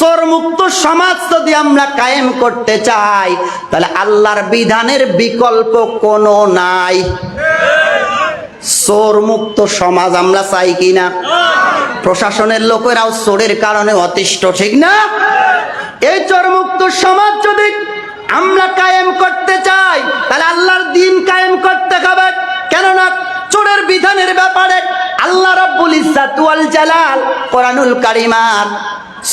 সোর মুক্ত সমাজ যদি আমরা কায়েম করতে চাই, তাহলে আল্লাহর বিধানের বিকল্প কোনো নাই। সোর মুক্ত সমাজ আমরা চাই কিনা প্রশাসনের লোকেরাও সোরের কারণে অতিষ্ঠ, ঠিক না? এই চোরমুক্ত সমাজ যদি আমরা কায়েম করতে চাই, তাহলে আল্লাহর দিন কায়েম করতে হবে। কেননা চোরের বিধানের ব্যাপারে আল্লাহ রাব্বুল ইজ্জাত ওয়াল জালাল কোরআনুল কারিমার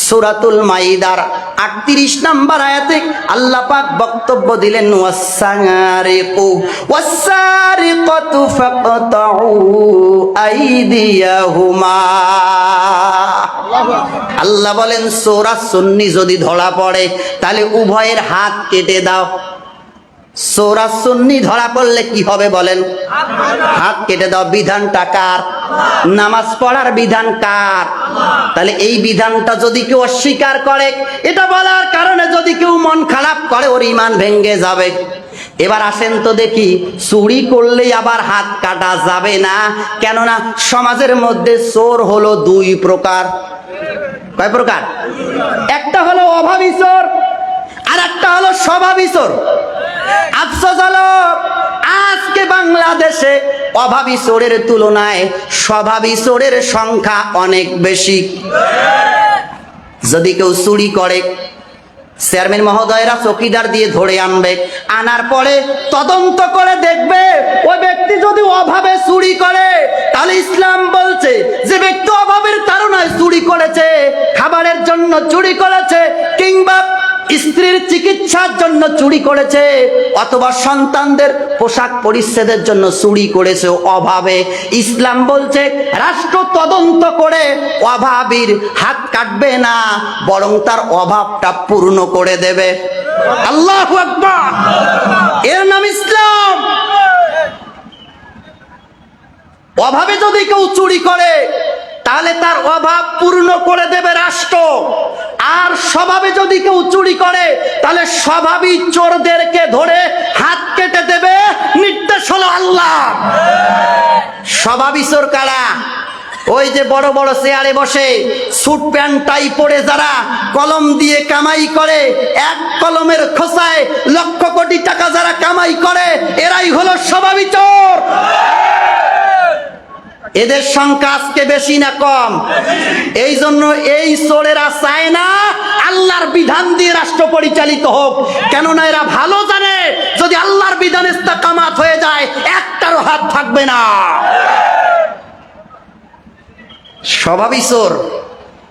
সূরাতুল মাইদার 38 নম্বর আয়াতে আল্লাহ পাক বক্তব্য দিলেন ওয়াসারিকু ওয়াসারিকাতু ফাকতাউ আইদিয়াহুমা। আল্লাহ বলেন, সোরা সুন্নি যদি ধরা পড়ে, তাহলে উভয়ের হাত কেটে দাও। সোরা সুন্নি ধরা পড়লে কি হবে বলেন? হাত কেটে দাও, বিধানটা কার? নামাজ পড়ার বিধান কার? তাহলে এই বিধানটা যদি কেউ অস্বীকার করে, এটা বলার কারণে যদি কেউ মন খারাপ করে, ওর ইমান ভেঙ্গে যাবে। এবার আসেন তো দেখি, চুরি করলেই আবার হাত কাটা যাবে না? কেননা সমাজের মধ্যে চোর হলো দুই প্রকার। কয় প্রকার? একটা হলো অভাবী চোর আর একটা হলো স্বভাবী চোর। আফসোস হলো, আজকে বাংলাদেশে অভাবী চোরের তুলনায় স্বভাবী চোরের সংখ্যা অনেক বেশি। যদি কেউ চুরি করে, চেয়ারম্যান মহোদয়রা চকিদার দিয়ে ধরে আনবে, আনার পরে তদন্ত করে দেখবে ওই ব্যক্তি যদি অভাবে চুরি করে, তাহলে ইসলাম বলছে, যে ব্যক্তি অভাবের তাড়নায় চুরি করেছে, খাবারের জন্য চুরি করেছে, কিংবা স্ত্রীর চিকিৎসার জন্য চুরি করেছে, অথবা সন্তানদের পোশাক পরিচ্ছেদের জন্য চুরি করেছে অভাবে। ইসলাম বলছে, রাষ্ট্র তদন্ত করে অভাবীর হাত কাটবে না, বরং তার অভাবটা পূর্ণ করে দেবে। আল্লাহ এর নাম ইসলাম। অভাবে যদি কেউ চুরি করে তাহলে তার অভাব পূর্ণ করে দেবে রাষ্ট্র। আর স্বভাবে যদি কেউ চুরি করে, তাহলে স্বভাবই চোরদেরকে ধরে হাত কেটে দেবে নির্দেশ হলো আল্লাহ। স্বভাবই চোর কারা? ওই যে বড় বড় চেয়ারে বসে স্যুট প্যান্ট, টাই পরে যারা কলম দিয়ে কামাই করে, এক কলমের খোসায় লক্ষ কোটি টাকা যারা কামাই করে, এরাই হলো স্বভাবই চোর। এদের সংখ্যা আজকে বেশি না কম? এই জন্য এই চোরেরা চায় না আল্লাহর বিধান দিয়ে রাষ্ট্র পরিচালিত হোক। কেননা এরা ভালো জানে, যদি আল্লাহর বিধান কামাত হয়ে যায় একটারও হাত থাকবে না। স্বভাবই চোর।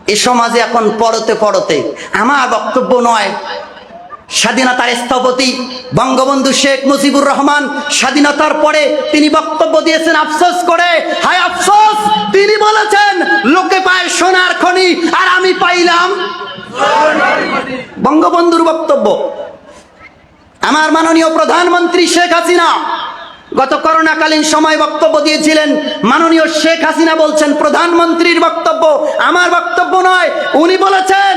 এ সমাজে এখন পড়তে পড়তে আমার বক্তব্য নয় স্বাধীনতার স্থপতি বঙ্গবন্ধু শেখ মুজিবুর রহমান, স্বাধীনতার পরে তিনি বক্তব্য দিয়েছেন, আফসোস করে। হায় আফসোস! তিনি বলেছেন, লোকে পায় সোনার খনি, আর আমি পাইলাম বঙ্গবন্ধুর বক্তব্য। আমার মাননীয় প্রধানমন্ত্রী শেখ হাসিনা গত করোনাকালীন সময় বক্তব্য দিয়েছিলেন। মাননীয় শেখ হাসিনা বলছেন, প্রধানমন্ত্রীর বক্তব্য আমার বক্তব্য নয়। উনি বলেছেন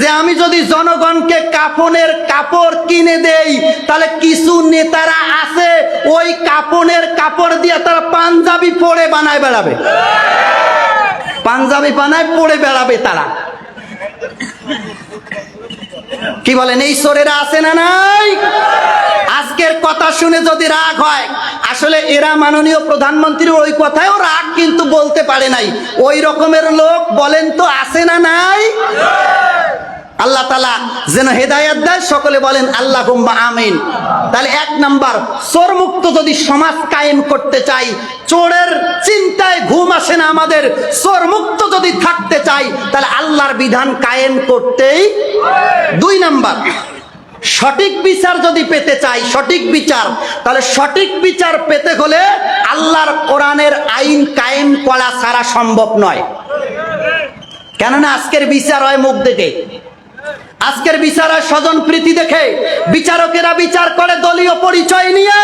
যে আমি যদি জনগণকে কাফনের কাপড় কিনে দেই, তাহলে কিছু নেতারা আছে, ওই কাপনের কাপড় দিয়ে তারা পাঞ্জাবি পরে বানায় বেড়াবে। পাঞ্জাবি বানায় পরে বেড়াবে তারা। কি বলেন, এই সোরেরা আছে না নাই? আজকের কথা শুনে যদি রাগ হয়, আসলে এরা মাননীয় প্রধানমন্ত্রীর ওই কথায়ও রাগ কিন্তু বলতে পারে নাই। ওই রকমের লোক বলেন তো আছে না নাই? আল্লাহ তালা যেন হেদায়াত দেয়, সকলে বলেন আল্লাহ হুম্বা আমিন। তাহলে এক নাম্বার চোর মুক্ত যদি সমাজ কায়েম করতে চাই, চোরের চিন্তায় ঘুম আসে না আমাদের চোর মুক্ত যদি থাকতে চাই, তাহলে আল্লাহর বিধান কায়েম করতেই দুই নাম্বার, সঠিক বিচার যদি পেতে চাই, সঠিক বিচার, তাহলে সঠিক বিচার পেতে হলে আল্লাহর কোরআনের আইন কায়েম করা ছাড়া সম্ভব নয়। কেননা আজকের বিচার হয় মুখ দেখে। আজকের বিচার হয় স্বজন প্রীতি দেখে বিচারকেরা বিচার করে দলীয় পরিচয় নিয়ে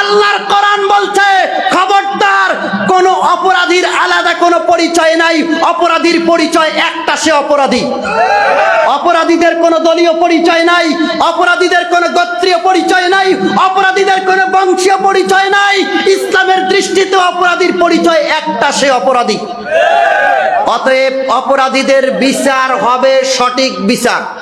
আল্লাহর কোরআন বলছে, খবরদার, কোন অপরাধীর আলাদা কোনো পরিচয় নাই, অপরাধীর পরিচয় একটা, সে অপরাধী। অপরাধীদের কোনো দলীয় পরিচয় নাই, অপরাধীদের কোনো গোত্রীয় পরিচয় নাই, অপরাধীদের কোনো বংশীয় পরিচয় নাই, ইসলামের দৃষ্টিতে অপরাধীর পরিচয় একটা, সে অপরাধী। অতএব অপরাধীদের বিচার হবে সঠিক বিচার।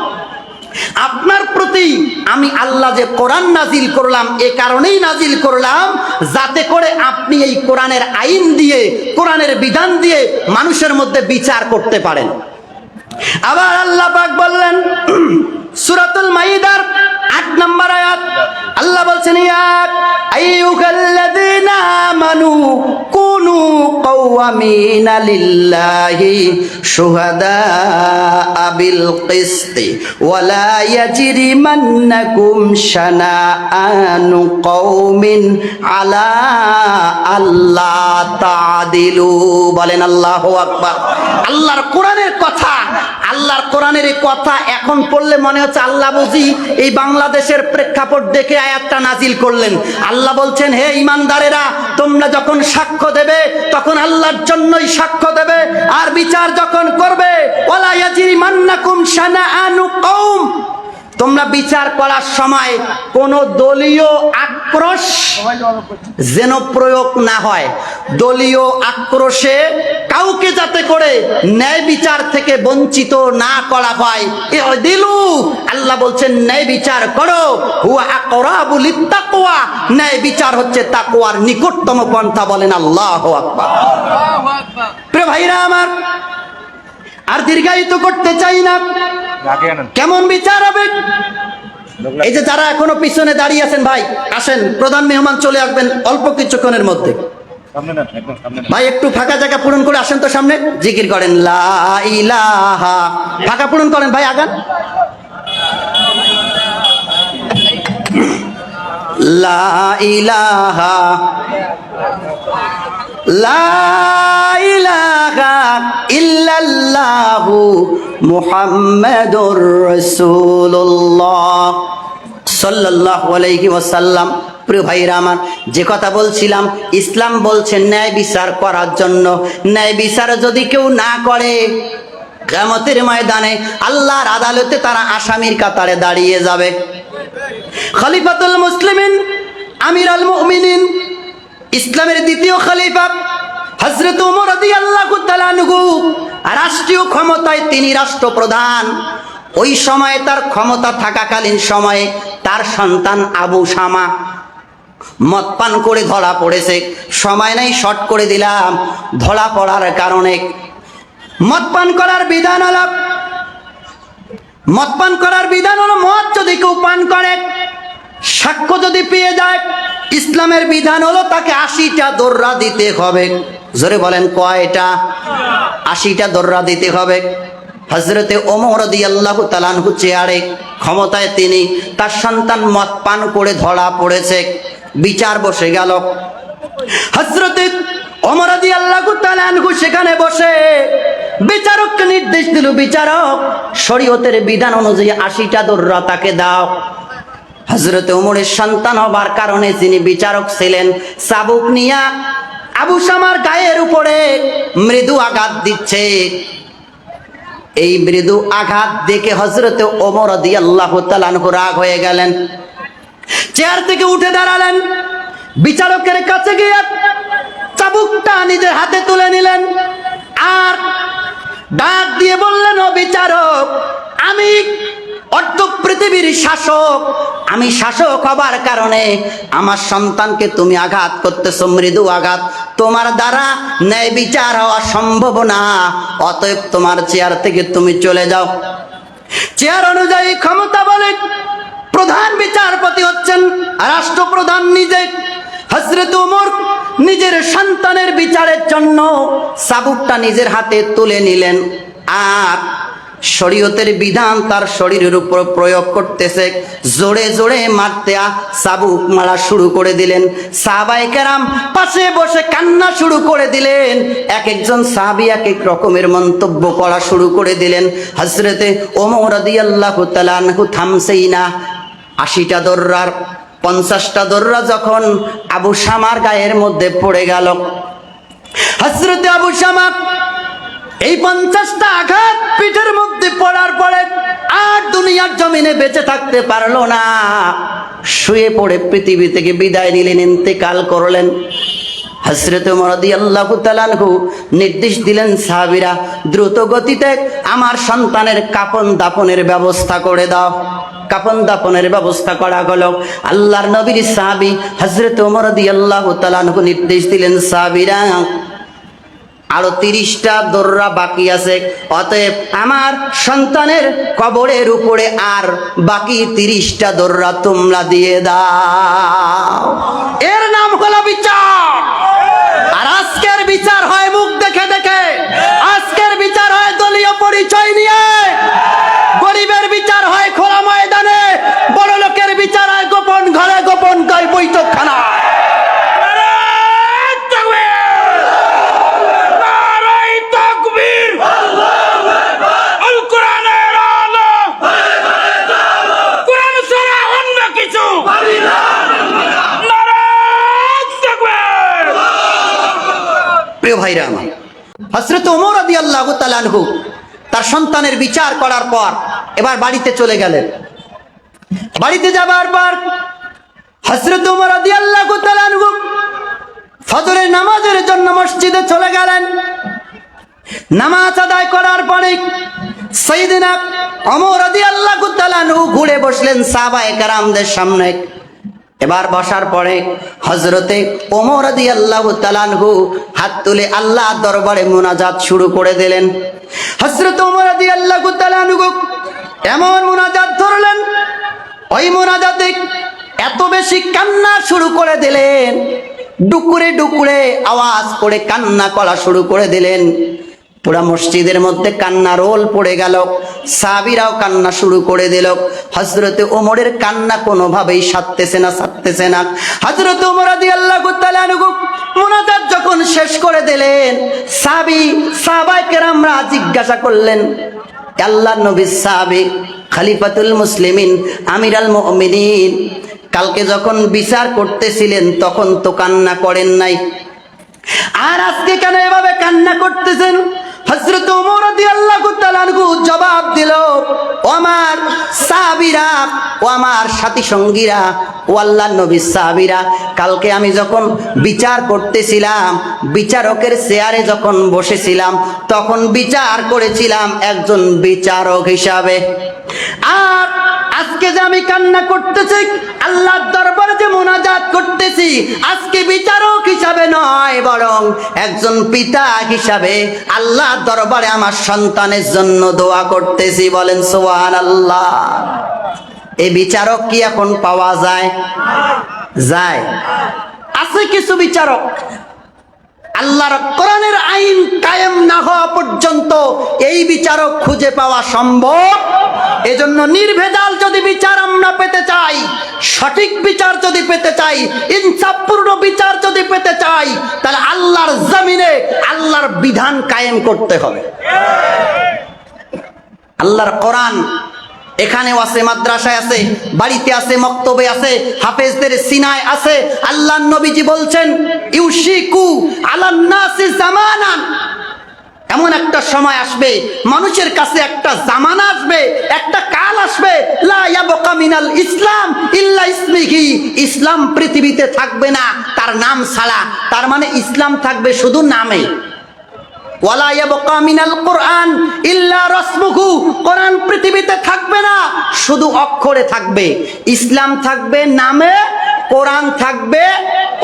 আপনার প্রতি আমি আল্লাহ যে কোরআন নাজিল করলাম, এ কারণেই নাজিল করলাম, যাতে করে আপনি এই কোরআনের আইন দিয়ে, কোরআনের বিধান দিয়ে মানুষের মধ্যে বিচার করতে পারেন। আবার আল্লাহ পাক বললেন সূরাতুল মাইদার 8 নম্বর আয়াত। আল্লাহ বলছেন, ইয়া আইয়ুহাল্লাযীনা আমানু কুনু কাওয়ামিনা লিল্লাহি শুহাদা বিল কিসতি ওয়ালা ইয়াজরিমান্নাকুম শানাআনু কওমিন আলা আল্লাহ তাদিলু। বলেন আল্লাহু আকবার। আল্লাহর কোরআনের কথা আল্লাহর কোরআনের এই কথা এখন পড়লে মনে হচ্ছে আল্লাহ বুঝি এই বাংলাদেশের প্রেক্ষাপট দেখে আয়াতটা নাজিল করলেন। আল্লাহ বলছেন, হে ইমানদারেরা, তোমরা যখন সাক্ষ্য দেবে, তখন আল্লাহর জন্যই সাক্ষ্য দেবে। আর বিচার যখন করবে ওলা ইয়াজিরি মান্নাকুম শানা আনু কওম। তোমরা বিচার করার সময় কোন দলীয় আক্রোশ যেন প্রয়োগ না হয়। দলীয় আক্রোশে কাউকে যাতে করে ন্যায় বিচার থেকে বঞ্চিত না করা হয়। দিলু আল্লাহ বলছেন ন্যায় বিচার করো। হুয়া আকরাবুল তাকওয়া ন্যায় বিচার হচ্ছে তাকওয়ার নিকটতম পন্থা বলেন আল্লাহু আকবার। প্রিয় ভাইরা আমার আর দীর্ঘায়িত করতে চাই না। কেমন বিচার হবে? এই যে যারা এখনও পিছনে দাঁড়িয়ে আছেন ভাই আসেন প্রধান মেহমান চলে আসবেন অল্প কিছুক্ষণের মধ্যে। ভাই একটু ফাঁকা জায়গা পূরণ করে আসেন তো সামনে। জিকির করেন ফাঁকা পূরণ করেন ভাই আগান। লা ইলাহা লা ইলাহা। যে কথা বলছিলাম, ইসলাম বলছে ন্যায় বিচার করার জন্য। ন্যায় বিচার যদি কেউ না করে কেমতের ময়দানে আল্লাহর আদালতে তারা আসামির কাতারে দাঁড়িয়ে যাবে। খলিফাতুল মুসলিমিন আমির আল মুমিনিন ইসলামের দ্বিতীয় খলিফা হজরত উমর রাষ্ট্রীয় ক্ষমতায় তিনি রাষ্ট্রপ্রধান। ওই সময়ে তার ক্ষমতা থাকাকালীন সময়ে তার সন্তান আবু শামা মদ পান করে ধরা পড়েছে। সময় নাই শর্ট করে দিলাম। ধরা পড়ার কারণে মদ পান করার বিধান আলাপ মদ পান করার বিধান হলো মদ যদি কেউ পান করে সাক্ষ্য যদি পেয়ে যায়, ইসলামের বিধান হলো তাকে আশিটা দোররা দিতে হবে। জোরে বলেন, কয়টা? আশিটা দোররা দিতে হবে। হজরতে ওমর দি আল্লাহ তালানহু চেয়ারে ক্ষমতায় তিনি তার সন্তান মদ পান করে ধরা পড়েছে। বিচার বসে গেল। হজরতে ওমর আল্লাহ তালানহু সেখানে বসে বিচারককে নির্দেশ দিল, বিচারক, শরীয়তের বিধান অনুযায়ী আশিটা দোররা তাকে দাও। হজরত উমরের সন্তান হবার কারণে যিনি বিচারক ছিলেন, সাবুক নিয়া আবু শামার গায়ের উপরে মৃদু আঘাত দিচ্ছে। এই মৃদু আঘাত দেখে হজরত ওমর দি আল্লাহ রাগ হয়ে গেলেন। চেয়ার থেকে উঠে দাঁড়ালেন, বিচারকের কাছে গিয়ে চাবুকটা নিজের হাতে তুলে নিলেন আর ডাক দিয়ে বললেন, ও বিচারক, আমি অর্ধ পৃথিবীর শাসক। আমি শাসক হবার কারণে আমার সন্তানকে তুমি আঘাত করতেছো, মৃদু আঘাত। তোমার দ্বারা ন্যায় বিচার হওয়া সম্ভব না। অতএব তোমার চেয়ার থেকে তুমি চলে যাও। চেয়ার অনুযায়ী ক্ষমতা বলে প্রধান বিচারপতি হচ্ছেন রাষ্ট্রপ্রধান নিজে। হজরত উমর নিজের সন্তানের বিচারের জন্য সাবুকটা নিজের হাতে তুলে নিলেন। আর শরীয়তের বিধান তার শরীরের উপর প্রয়োগ করতেছে। জোরে জোরে মারতে সাবুক মারা শুরু করে দিলেন। সাহাবাই কেরাম পাশে বসে কান্না শুরু করে দিলেন। এক একজন সাহাবি এক এক রকমের মন্তব্য করা শুরু করে দিলেন। হজরতে ওমর আল্লাহ তালানহু থামছেই না। আশিটা দর্রার পঞ্চাশটা দর্রা যখন আবু শামার গায়ের মধ্যে পড়ে গেল। হজরতে আবু শামা এই পঞ্চাশটা আঘাত পিঠের মধ্যে পড়ার পরে আর দুনিয়ার জমিনে বেঁচে থাকতে পারল না। শুয়ে পড়ে পৃথিবী থেকে বিদায় নিলেন, ইন্তেকাল করলেন। হসরত মরদি আল্লাহ নির্দেশ দিলেন, সাহাবিরা, দ্রুত গতিতে আমার সন্তানের কাপন দাপনের ব্যবস্থা করে দাও। কাপন দাপনের ব্যবস্থা করা হলো। আল্লাহর নবীর সাহাবি হজরত মরদি আল্লাহ তালানহু নির্দেশ দিলেন, সাহাবিরা আরও তিরিশটা দোররা বাকি আছে। অতএব আমার সন্তানের কবরের উপরে আর বাকি তিরিশটা দোররা তোমরা দিয়ে দাও। এর নাম হলো বিচার। আর আজকের বিচার হয় মুখ দেখে দেখে আজকের বিচার হয় দলীয় পরিচয় নিয়ে গরিবের বিচার হয় খোলা ময়দানে বড় লোকের বিচার হয় গোপন ঘরে গোপন গাই বৈঠকখানা নারাই তাকবীর আল কোরআনের আলো কোরআন ছাড়া অন্য কিছু নারাই তাকবীর প্রিয় ভাইরা আমার হজরত ওমর আদি আল্লাহ তালানহু তার সন্তানের বিচার করার পর এবার বাড়িতে চলে গেলেন। বাড়িতে যাবার পর হজরত ওমর আদি আল্লাহ তালানহু ফজরের নামাজের জন্য মসজিদে চলে গেলেন। নামাজ আদায় করার পরে সেইদিনা অমর আদি আল্লাহ তালানহু ঘুরে বসলেন সাহাবায়ে কারামদের সামনে। এবার বসার পরে হজরতে ওমর আদি আল্লাহ তালানহু হাত তুলে আল্লাহ দরবারে মোনাজাত শুরু করে দিলেন। হজরত ওমর আদি আল্লাহ তালানহু এমন মোনাজাত ধরলেন, ওই মোনাজাতে এত বেশি কান্না শুরু করে দিলেন, ডুকুরে ডুকুরে আওয়াজ করে কান্না করা শুরু করে দিলেন। পুরা মসজিদের মধ্যে কান্না রোল পড়ে গেল। সাবিরাও কান্না শুরু করে দিল। হজরতে ওমরের কান্না কোনোভাবেই সারতেছে না সারতেছে না। হজরত ওমর আদি আল্লাহ মোনাজাত যখন শেষ করে দিলেন সাবি সাবাই কেরামরা জিজ্ঞাসা করলেন আল্লাহ নবী সাহাবি, খালিফাতুল মুসলিমিন আমির আল মুমিনিন, কালকে যখন বিচার করতেছিলেন, তখন তো কান্না করেন নাই। আর আজকে কেন এভাবে কান্না করতেছেন? হজরত জবাব দিল, ও আমার ও আমার সাথী সঙ্গীরা, ও নবী কালকে আমি যখন বিচার করতেছিলাম, বিচারকের চেয়ারে যখন বসেছিলাম, তখন বিচার করেছিলাম একজন বিচারক হিসাবে। আর আজকে যে আমি কান্না করতেছি, আল্লাহর দরবারে যে মোনাজাত করতেছি, আজকে বিচারক হিসাবে নয়, বরং একজন পিতা হিসাবে আল্লাহ দরবারে আমার সন্তানের জন্য দোয়া করতেছি, বলেন সোহান আল্লাহ এই বিচারক কি এখন পাওয়া যায়? যায়। আছে কিছু বিচারক। আল্লাহর কোরআনের আইন কায়েম না হওয়া পর্যন্ত এই বিচারক খুঁজে পাওয়া সম্ভব। এজন্য নির্ভেজাল যদি বিচার আমরা পেতে চাই, সঠিক বিচার যদি পেতে চাই, ইনসাফপূর্ণ বিচার যদি পেতে চাই, তাহলে আল্লাহর জমিনে আল্লাহর বিধান কায়েম করতে হবে। আল্লাহর কোরআন এখানেও আছে, মাদ্রাসায় আছে, বাড়িতে আছে, মক্তবে আছে, হাফেজদের সিনায় আছে। আল্লাহ নবীজি বলছেন, ইউশিকু আলান্নাসি জামানান। এমন একটা সময় আসবে, মানুষের কাছে একটা জামানা আসবে, একটা কাল আসবে। মিনাল ইসলাম ইল্লা ইসমিহি। ইসলাম পৃথিবীতে থাকবে না, তার নাম ছাড়া তার মানে ইসলাম থাকবে শুধু নামে। ওয়ালা ইয়াবকা মিনাল কোরআন ইল্লা রাসমুহু। কোরআন পৃথিবীতে থাকবে না, শুধু অক্ষরে থাকবে। ইসলাম থাকবে নামে, কোরআন থাকবে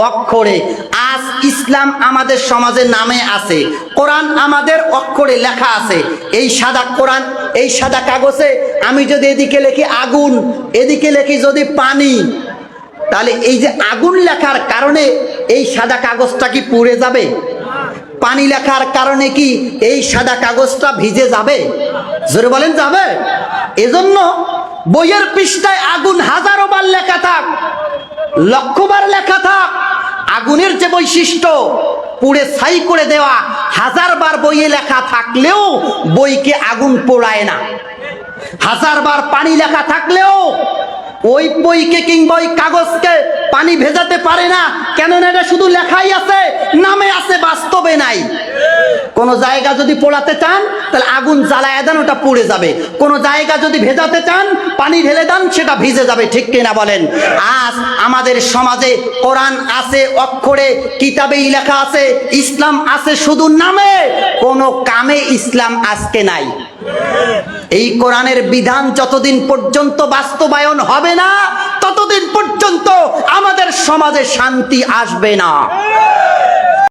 অক্ষরে। আজ ইসলাম আমাদের সমাজে নামে আছে, কোরআন আমাদের অক্ষরে লেখা আছে। এই সাদা কোরআন, এই সাদা কাগজে আমি যদি এদিকে লিখি আগুন, এদিকে লিখি যদি পানি, তাহলে এই যে আগুন লেখার কারণে এই সাদা কাগজটা কি পুড়ে যাবে? পানি লেখার কারণে কি এই সাদা কাগজটা ভিজে যাবে? জোরে বলেন, যাবে। এজন্য বইয়ের পৃষ্ঠায় আগুন হাজারো বার লেখা থাক, লক্ষবার লেখা থাক, আগুনের যে বৈশিষ্ট্য, পুড়ে ছাই করে দেওয়া হাজার বার বইয়ে লেখা থাকলেও বইকে আগুন পোড়ায় না। হাজার বার পানি লেখা থাকলেও ওই বইকে কিংবা ওই কাগজকে পানি ভেজাতে পারে না। কেননা এটা শুধু লেখাই আছে, নামে আছে, বাস্তবে নাই। কোন জায়গা যদি পোড়াতে চান, তাহলে আগুন জ্বালায় দেন, ওটা পুড়ে যাবে। কোন জায়গা যদি ভেজাতে চান, পানি ঢেলে দেন, সেটা ভিজে যাবে, ঠিক কিনা বলেন? আজ আমাদের সমাজে কোরআন আছে, অক্ষরে কিতাবেই লেখা আছে, ইসলাম আছে শুধু নামে, কোনো কামে ইসলাম আজকে নাই। এই কোরআনের বিধান যতদিন পর্যন্ত বাস্তবায়ন হবে না, ততদিন পর্যন্ত আমাদের সমাজে শান্তি আসবে না।